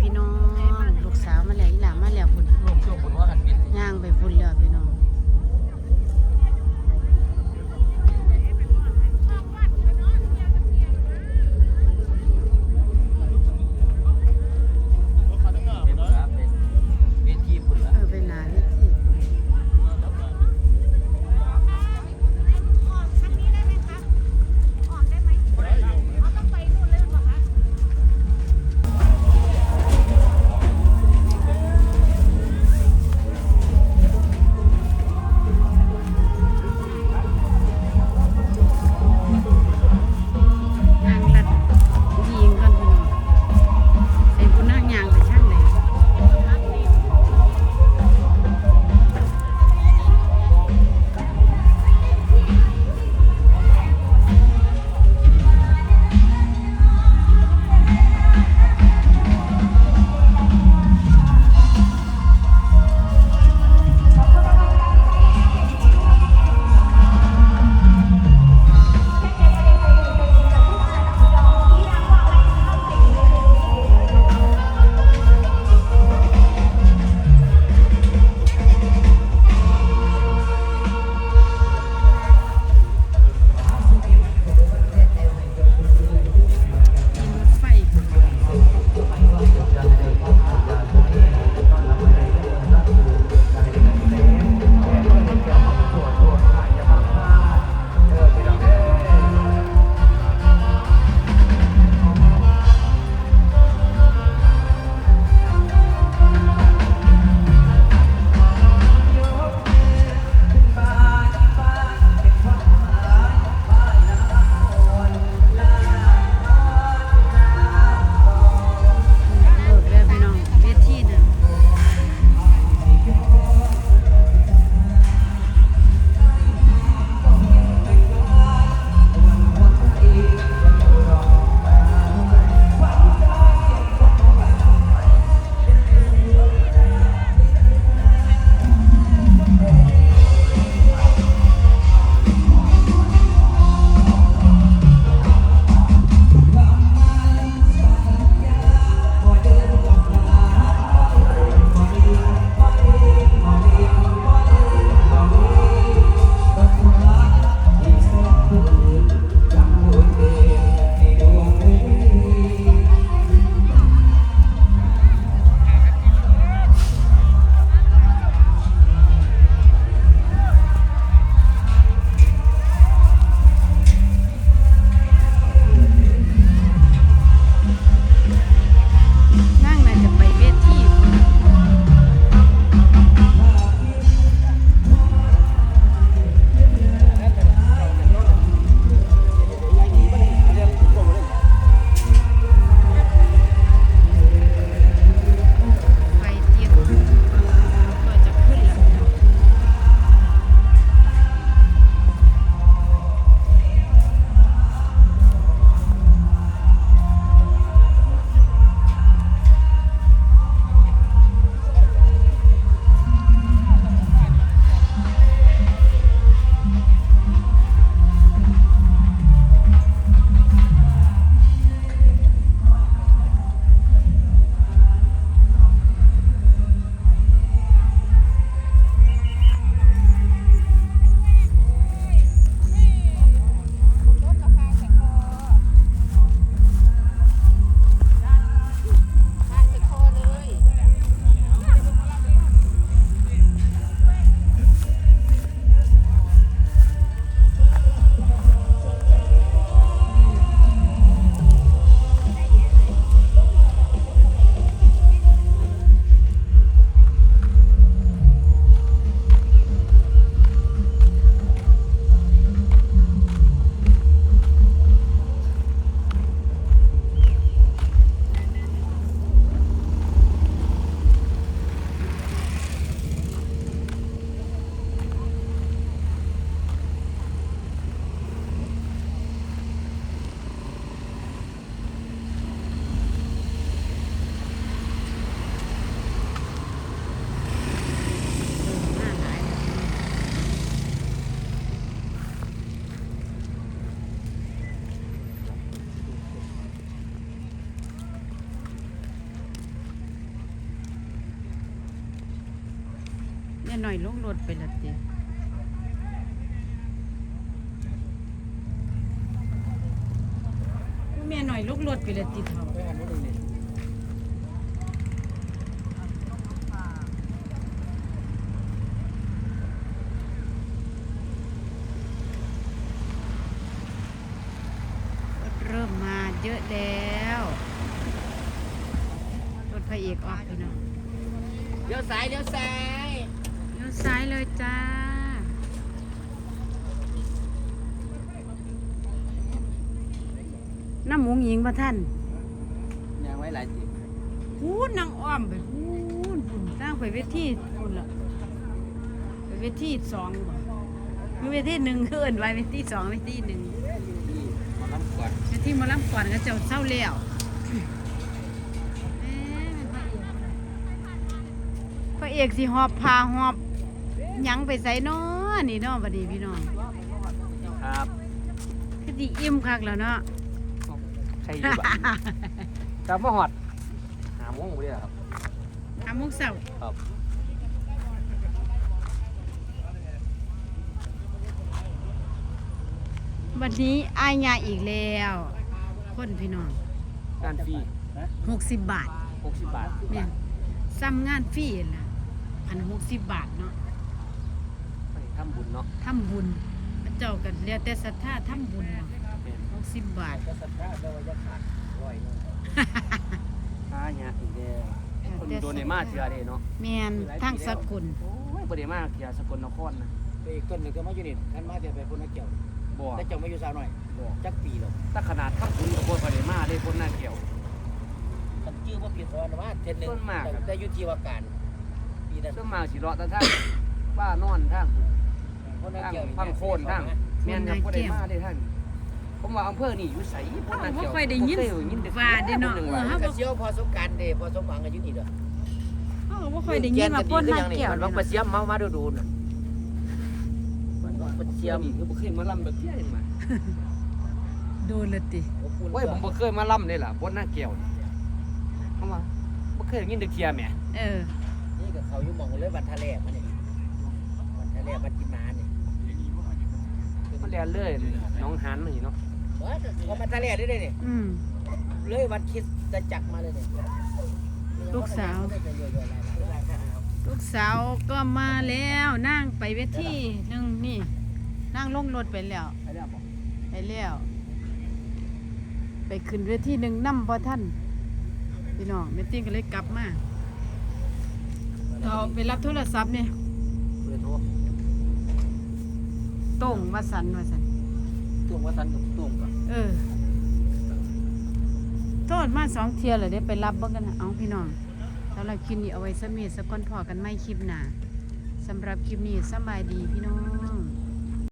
พี่น้อง ลูกสาวมาแลยวอีหลามา หน่อยลงรถไปละติแม่หน่อยลงรถไปละติเท่าเริ่มมาเยอะแล้วรถพระเอกออกพี่น้องเลี้ยวซ้ายเลี้ยวซ้าย เลี้ยวซ้ายเลยจ้า น้ำหมูหญิงพระท่านยางไว้หลายทีพูดนางอ้อมไปพูดพุ่นสร้างไปเวทีพุ่นละไปเวทีสองบ่มีเวทีหนึ่งคือเอินไว้เวทีสองเวทีหนึ่งที่หมาล้ำก่อนเวทีหมาล่ำก่อนก็เจ้าเศร้าแล้วแหม่พระเอกสิหอบพาหอบห ยังไปใส่น้อนี่เน้อบัดนี้พี่น้องครับคือสิอิ่มคักแล้วเนาะใครอยู่บ้านกลับมาหอดหาโมงเลยครับอามุกเสาครับวันนี้อายยาอีกแล้ว คนพี่น้องการฟรี60บาทหกสิบบาทแม่นซ้ำงานฟรีล่ะพันหกสิบบาทเนาะไป ทำบุญเนาะทำบุญพระเจ้ากันเรียกแต่ศรัทธาทำบุญเนาะเป็นหกสิบบาท ก็สัตว์ได้แต่ว่าจะขาดร้อยนึงอ่าเนี่ยอีกแล้วคนโดนในมาเชื่อเด้เนาะแม่นทั้งสกุลโอ้ยบ่ได้มาเกี่ยสกลนครนะไปอีกต้นหนึ่งก็มาอยู่นี่ท่านมาแต่ไปพุ่นนักเกี่ยวบ่แต่เจ้ามาอยู่สาวหน่อยบ่จักปีแล้วถ้าขนาดทับบุญก็บ่ได้มาได้คนหน้าเกี่ยวมันชื่อว่าผิดสอนว่าเทนหนึ่งต้นมากครับแต่อยู่ที่ว่าการปีนั้นซึ่งมาสิเลาะแต่ทางบ้านอนทางพุ่นนัก ทางเกี่ยวพังโคนทางแม่นครับบ่ได้มาได้ทางผมว่าอำเภอนี่อยู่ไสบ่เฮาน่าบ่เกี่ยวค่อยได้ยินบ่เคยินแต่ว่าเด้เนาะคหงเออว่าเฮากระเซียวพอสงกรารเด้พอสมหวังกันอยู่นี่เด้อเฮาก็บ่ค่อยได้ยินว่าพ่นนาแก้วมันเด้บังเนาะปะเสียมเมามาดูดูน่ะมันบังปะเสีเสียยมมคือบ่เคยมาล่ำแบบเที่ยเห็นมาโดนละติอบอุ่นโอ้ยผมบ่เคยมาล่ำเลยล่ะบนหน้าเกี่ยวนี่เพราะว่าบ่เคยได้ยินแต่เที่ยแหมเออนี่กับเขาอยู่หมองเลยวันทะเลมันนี่วันทะเลวันกินนานี่มันแล่นเลยน้องหันนี่เนาะว่าพอมาทะเลได้เลยนี่อืมเลยวันคิดจะจักมาเลยนี่ลูกสาว ลูกสาวก็มาแล้วนั่งไปเวทีหนึ่งนี่ นั่งลงรถไปแล้วไปแล้วบ่ไปแล้วไปขึ้นเวทีหนึ่งนั่พอท่านพี่น้องเมตติ้งก็เลยกลับมาเราไปรับโทรศัพท์เนี่ยเบอร์ โทรโต้งมาสันมาสันตุ้งว่าทันกับตุ้งกับเออ โทษมาสองเทียเลยได้ไปรับเบ้างกันนะเอาพี่น้องสำหรับคลิปนี้เอาไว้สมีสกอนพอกันไม่คลิปหนาสำหรับคลิปนี้สำบายดีพี่น้อง